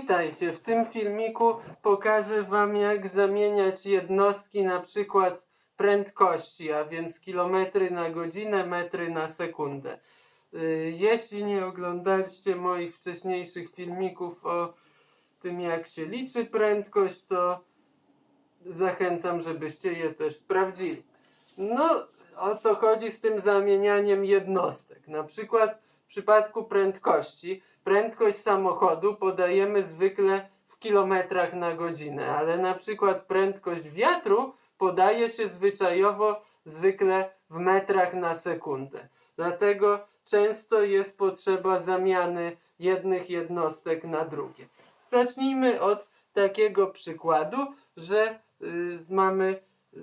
Witajcie, w tym filmiku pokażę Wam jak zamieniać jednostki na przykład prędkości, a więc kilometry na godzinę, metry na sekundę. Y, Jeśli nie oglądaliście moich wcześniejszych filmików o tym jak się liczy prędkość, to zachęcam, żebyście je też sprawdzili. No, o co chodzi z tym zamienianiem jednostek? Na przykład przypadku prędkości, prędkość samochodu podajemy zwykle w kilometrach na godzinę, ale na przykład prędkość wiatru podaje się zwyczajowo zwykle w metrach na sekundę. Dlatego często jest potrzeba zamiany jednych jednostek na drugie. Zacznijmy od takiego przykładu, że y, mamy y,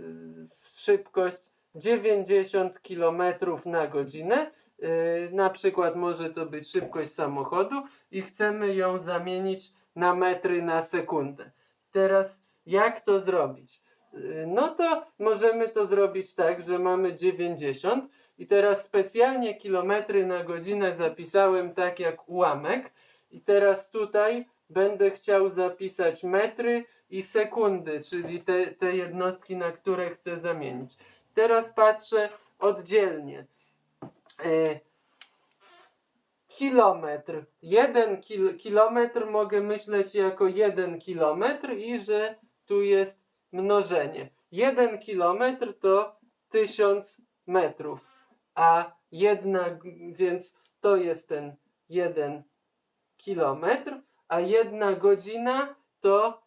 szybkość 90 km na godzinę. Y, na przykład może to być szybkość samochodu i chcemy ją zamienić na metry na sekundę. Teraz jak to zrobić? Y, No to możemy to zrobić tak, że mamy 90 i teraz specjalnie kilometry na godzinę zapisałem tak jak ułamek i teraz tutaj będę chciał zapisać metry i sekundy, czyli te, te jednostki, na które chcę zamienić. Teraz patrzę oddzielnie. E, kilometr. Jeden kil, kilometr mogę myśleć jako jeden kilometr i że tu jest mnożenie. Jeden kilometr to tysiąc metrów, a jedna, więc to jest ten jeden kilometr, a jedna godzina to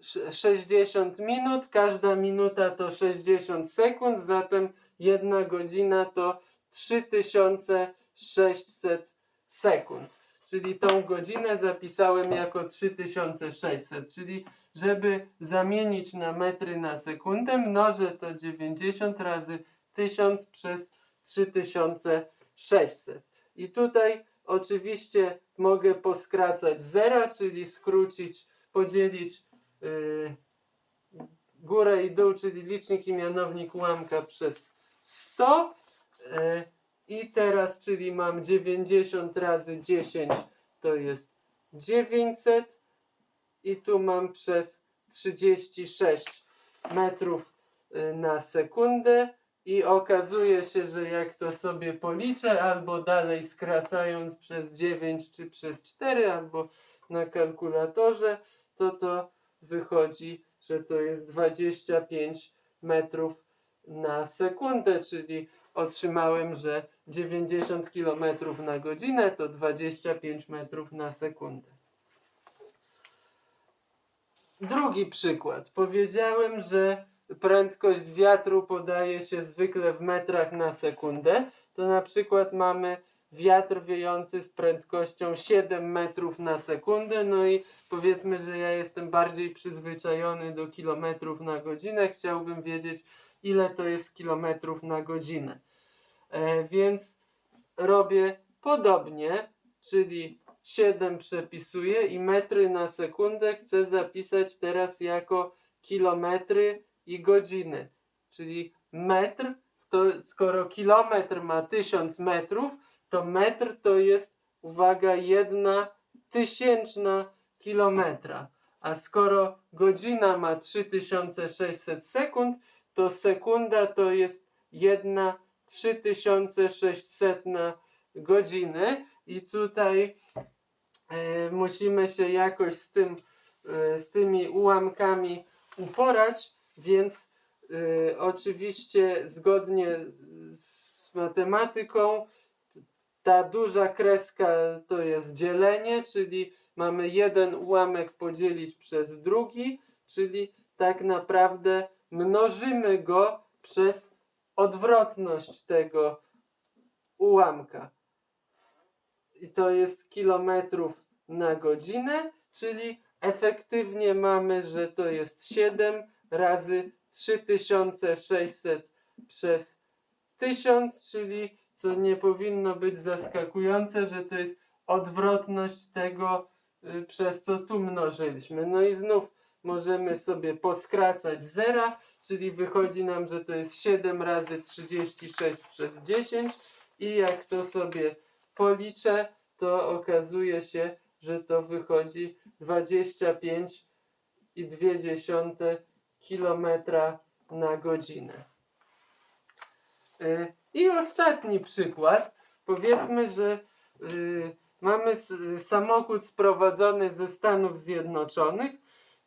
sz- 60 minut, każda minuta to 60 sekund, zatem jedna godzina to 3600 sekund. Czyli tą godzinę zapisałem jako 3600, czyli żeby zamienić na metry na sekundę, mnożę to 90 razy 1000 przez 3600. I tutaj oczywiście mogę poskracać zera, czyli skrócić, podzielić yy, górę i dół, czyli licznik i mianownik ułamka przez 100. Yy, I teraz, czyli mam 90 razy 10 to jest 900 i tu mam przez 36 metrów y, na sekundę i okazuje się, że jak to sobie policzę, albo dalej skracając przez 9 czy przez 4, albo na kalkulatorze, to to wychodzi, że to jest 25 metrów na sekundę, czyli otrzymałem, że 90 km na godzinę to 25 metrów na sekundę. Drugi przykład. Powiedziałem, że prędkość wiatru podaje się zwykle w metrach na sekundę. To na przykład mamy wiatr wiejący z prędkością 7 metrów na sekundę. No i powiedzmy, że ja jestem bardziej przyzwyczajony do kilometrów na godzinę. Chciałbym wiedzieć, ile to jest kilometrów na godzinę. E, więc robię podobnie, czyli 7 przepisuję i metry na sekundę chcę zapisać teraz jako kilometry i godziny. Czyli metr, to skoro kilometr ma 1000 metrów, to metr to jest, uwaga, jedna tysięczna kilometra. A skoro godzina ma 3600 sekund, to sekunda to jest jedna 3600 godziny. I tutaj e, musimy się jakoś z tym e, z tymi ułamkami uporać, więc e, oczywiście zgodnie z matematyką ta duża kreska to jest dzielenie, czyli mamy jeden ułamek podzielić przez drugi, czyli tak naprawdę mnożymy go przez odwrotność tego ułamka. I to jest kilometrów na godzinę, czyli efektywnie mamy, że to jest 7 razy 3600 przez 1000, czyli co nie powinno być zaskakujące, że to jest odwrotność tego, y, przez co tu mnożyliśmy. No i znów możemy sobie poskracać zera, czyli wychodzi nam, że to jest 7 razy 36 przez 10 i jak to sobie policzę, to okazuje się, że to wychodzi 25,2 km na godzinę. Y, I ostatni przykład. Powiedzmy, że y, mamy samochód sprowadzony ze Stanów Zjednoczonych,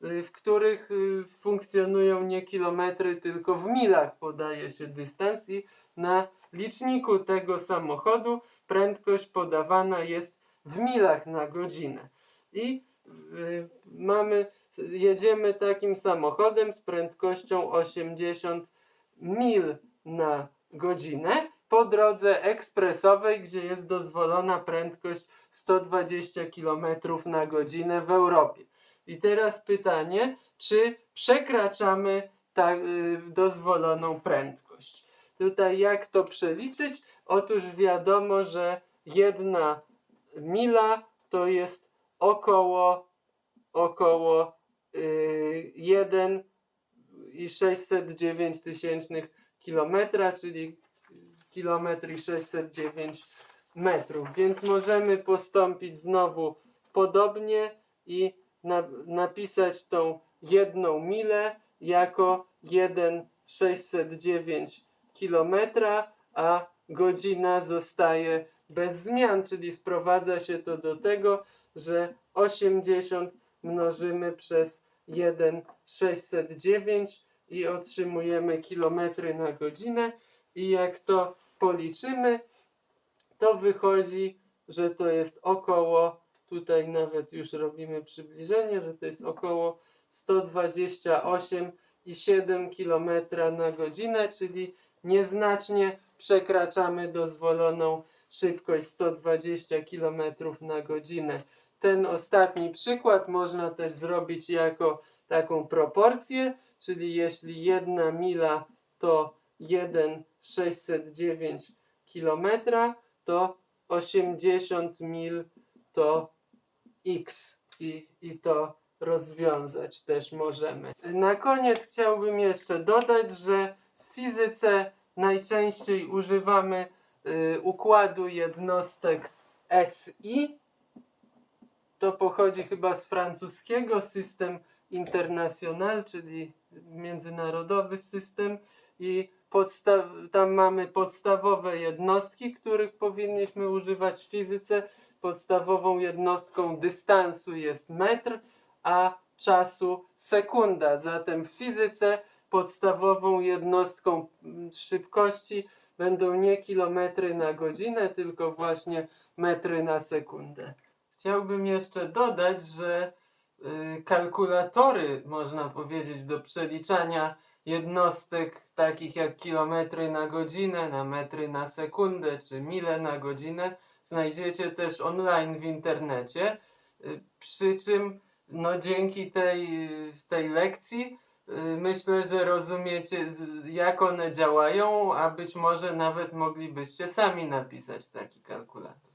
w których y, funkcjonują nie kilometry, tylko w milach podaje się dystans i na liczniku tego samochodu prędkość podawana jest w milach na godzinę. I y, mamy, jedziemy takim samochodem z prędkością 80 mil na godzinę po drodze ekspresowej, gdzie jest dozwolona prędkość 120 km na godzinę w Europie. I teraz pytanie, czy przekraczamy ta, y, dozwoloną prędkość? Tutaj jak to przeliczyć? Otóż wiadomo, że jedna mila to jest około około y, 1 i 609 tysięcznych kilometra, czyli kilometr i 609 metrów. Więc możemy postąpić znowu podobnie i na, napisać tą jedną milę jako 1,609 kilometra, a godzina zostaje bez zmian, czyli sprowadza się to do tego, że 80 mnożymy przez 1,609 i otrzymujemy kilometry na godzinę. I jak to policzymy, to wychodzi, że to jest około, tutaj nawet już robimy przybliżenie, że to jest około 128,7 km na godzinę, czyli nieznacznie przekraczamy dozwoloną szybkość 120 km na godzinę. Ten ostatni przykład można też zrobić jako taką proporcję, czyli jeśli jedna mila to 1,609 km, to 80 mil to x i, i to rozwiązać też możemy. Na koniec chciałbym jeszcze dodać, że w fizyce najczęściej używamy y, układu jednostek SI. To pochodzi chyba z francuskiego system international, czyli międzynarodowy system i tam mamy podstawowe jednostki, których powinniśmy używać w fizyce. Podstawową jednostką dystansu jest metr, a czasu sekunda. Zatem w fizyce podstawową jednostką szybkości będą nie kilometry na godzinę, tylko właśnie metry na sekundę. Chciałbym jeszcze dodać, że y, kalkulatory, można powiedzieć, do przeliczania jednostek takich jak kilometry na godzinę, na metry na sekundę czy mile na godzinę znajdziecie też online w internecie. Przy czym no dzięki tej, tej lekcji y, myślę, że rozumiecie jak one działają, a być może nawet moglibyście sami napisać taki kalkulator.